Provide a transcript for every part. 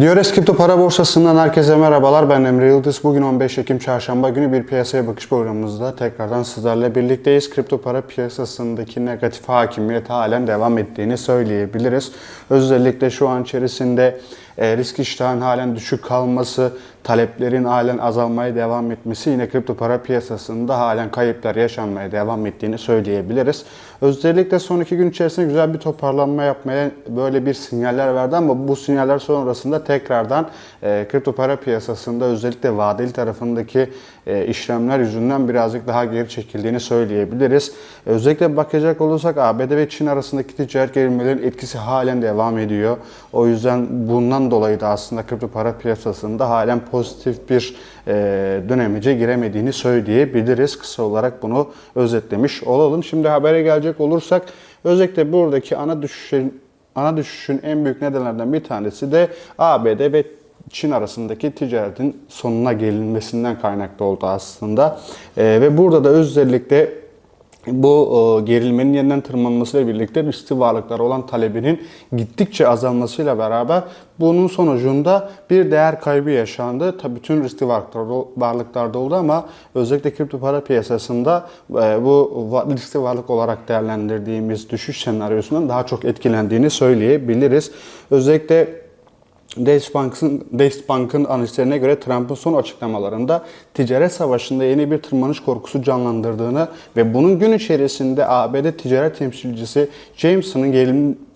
Diores Kripto Para Borsası'ndan herkese merhabalar. Ben Emre Yıldız. Bugün 15 Ekim Çarşamba günü bir piyasaya bakış programımızda tekrardan sizlerle birlikteyiz. Kripto para piyasasındaki negatif hakimiyet halen devam ettiğini söyleyebiliriz. Özellikle şu an içerisinde e, risk iştahın halen düşük kalması, taleplerin halen azalmaya devam etmesi yine kripto para piyasasında halen kayıplar yaşanmaya devam ettiğini söyleyebiliriz. Özellikle son iki gün içerisinde güzel bir toparlanma yapmaya böyle bir sinyaller verdi ama bu sinyaller sonrasında tekrardan e, kripto para piyasasında özellikle vadeli tarafındaki e, işlemler yüzünden birazcık daha geri çekildiğini söyleyebiliriz. Özellikle bakacak olursak ABD ve Çin arasındaki ticaret gerilmelerin etkisi halen devam ediyor. O yüzden bundan dolayı da aslında kripto para piyasasında halen pozitif bir e, dönemece giremediğini söyleyebiliriz. Kısa olarak bunu özetlemiş olalım. Şimdi habere gelecek olursak özellikle buradaki ana düşüşün ana düşüşün en büyük nedenlerden bir tanesi de ABD ve Çin arasındaki ticaretin sonuna gelinmesinden kaynaklı oldu aslında. E, ve burada da özellikle bu e, gerilmenin yeniden tırmanmasıyla birlikte riskli varlıklara olan talebinin gittikçe azalmasıyla beraber bunun sonucunda bir değer kaybı yaşandı. Tabii bütün riskli varlıklarda, oldu ama özellikle kripto para piyasasında e, bu riskli varlık olarak değerlendirdiğimiz düşüş senaryosundan daha çok etkilendiğini söyleyebiliriz. Özellikle Deutsche Bank'ın Deutsche Bank'ın analistlerine göre Trump'ın son açıklamalarında ticaret savaşında yeni bir tırmanış korkusu canlandırdığını ve bunun gün içerisinde ABD ticaret temsilcisi Jameson'ın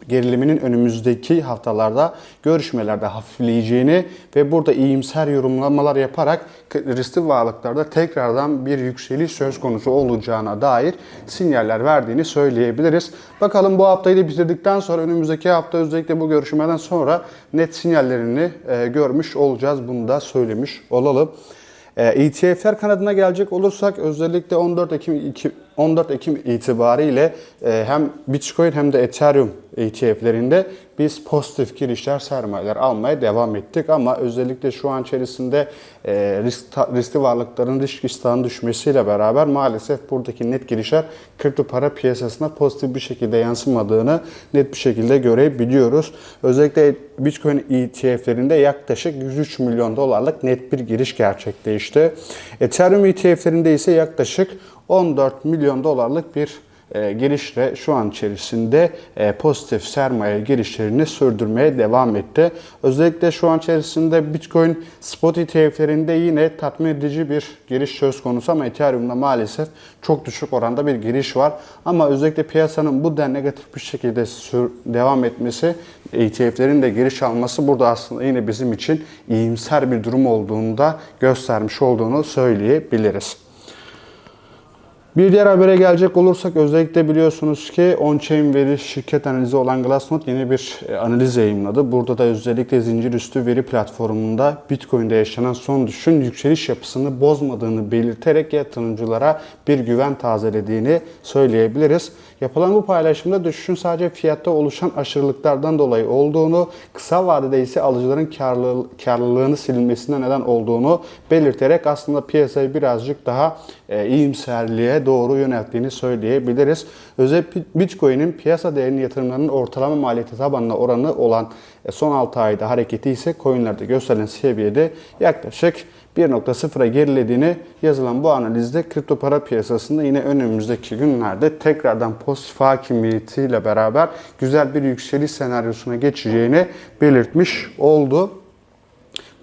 geriliminin önümüzdeki haftalarda görüşmelerde hafifleyeceğini ve burada iyimser yorumlamalar yaparak riskli varlıklarda tekrardan bir yükseliş söz konusu olacağına dair sinyaller verdiğini söyleyebiliriz. Bakalım bu haftayı da bitirdikten sonra önümüzdeki hafta özellikle bu görüşmeden sonra net sinyallerini e, görmüş olacağız. Bunu da söylemiş olalım. E, ETF'ler kanadına gelecek olursak özellikle 14 Ekim 2 14 Ekim itibariyle e, hem Bitcoin hem de Ethereum ETF'lerinde biz pozitif girişler, sermayeler almaya devam ettik. Ama özellikle şu an içerisinde e, risk, riskli varlıkların risk iştahının düşmesiyle beraber maalesef buradaki net girişler kripto para piyasasına pozitif bir şekilde yansımadığını net bir şekilde görebiliyoruz. Özellikle Bitcoin ETF'lerinde yaklaşık 103 milyon dolarlık net bir giriş gerçekleşti. Ethereum ETF'lerinde ise yaklaşık 14 milyon dolarlık bir e, girişle şu an içerisinde e, pozitif sermaye girişlerini sürdürmeye devam etti. Özellikle şu an içerisinde Bitcoin spot ETF'lerinde yine tatmin edici bir giriş söz konusu ama Ethereum'da maalesef çok düşük oranda bir giriş var. Ama özellikle piyasanın bu denli negatif bir şekilde devam etmesi, ETF'lerin de giriş alması burada aslında yine bizim için iyimser bir durum olduğunu da göstermiş olduğunu söyleyebiliriz. Bir diğer habere gelecek olursak özellikle biliyorsunuz ki on-chain veri şirket analizi olan Glassnode yeni bir e, analiz yayınladı. Burada da özellikle zincir üstü veri platformunda Bitcoin'de yaşanan son düşüşün yükseliş yapısını bozmadığını belirterek yatırımcılara bir güven tazelediğini söyleyebiliriz. Yapılan bu paylaşımda düşüşün sadece fiyatta oluşan aşırılıklardan dolayı olduğunu, kısa vadede ise alıcıların karlı, karlılığını silinmesine neden olduğunu belirterek aslında piyasayı birazcık daha e, iyimserliğe doğru yönelttiğini söyleyebiliriz. Özellikle Bitcoin'in piyasa değerinin yatırımlarının ortalama maliyeti tabanına oranı olan e, son 6 ayda hareketi ise coinlerde gösterilen seviyede yaklaşık 1.0'a gerilediğini yazılan bu analizde kripto para piyasasında yine önümüzdeki günlerde tekrardan pozitif hakimiyetiyle beraber güzel bir yükseliş senaryosuna geçeceğini belirtmiş oldu.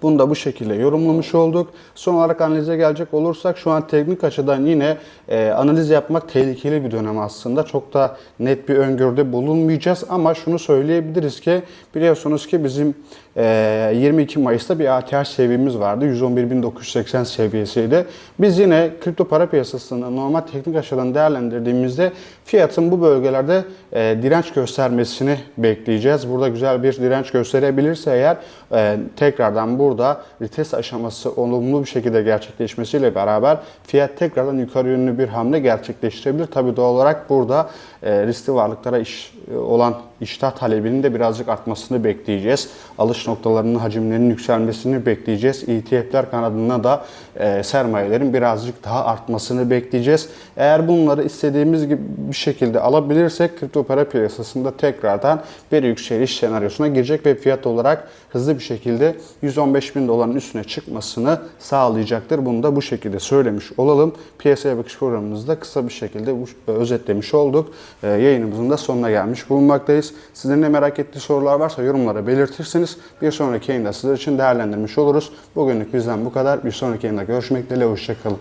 Bunu da bu şekilde yorumlamış olduk. Son olarak analize gelecek olursak şu an teknik açıdan yine e, analiz yapmak tehlikeli bir dönem aslında. Çok da net bir öngörüde bulunmayacağız ama şunu söyleyebiliriz ki biliyorsunuz ki bizim e, 22 Mayıs'ta bir ATH seviyemiz vardı. 111.980 seviyesiydi. Biz yine kripto para piyasasını normal teknik açıdan değerlendirdiğimizde fiyatın bu bölgelerde e, direnç göstermesini bekleyeceğiz. Burada güzel bir direnç gösterebilirse eğer e, tekrardan burada burada vites aşaması olumlu bir şekilde gerçekleşmesiyle beraber fiyat tekrardan yukarı yönlü bir hamle gerçekleştirebilir. Tabi doğal olarak burada e, riskli varlıklara iş, e, olan iştah talebinin de birazcık artmasını bekleyeceğiz. Alış noktalarının hacimlerinin yükselmesini bekleyeceğiz. ETF'ler kanadında da e, sermayelerin birazcık daha artmasını bekleyeceğiz. Eğer bunları istediğimiz gibi bir şekilde alabilirsek kripto para piyasasında tekrardan bir yükseliş senaryosuna girecek ve fiyat olarak hızlı bir şekilde 115 bin doların üstüne çıkmasını sağlayacaktır. Bunu da bu şekilde söylemiş olalım. Piyasaya bakış programımızda kısa bir şekilde bu- özetlemiş olduk. E, yayınımızın da sonuna gelmiş bulunmaktayız. Sizlerin de merak ettiği sorular varsa yorumlara belirtirseniz bir sonraki yayında sizler için değerlendirmiş oluruz. Bugünlük bizden bu kadar. Bir sonraki yayında görüşmek dileğiyle. Hoşçakalın.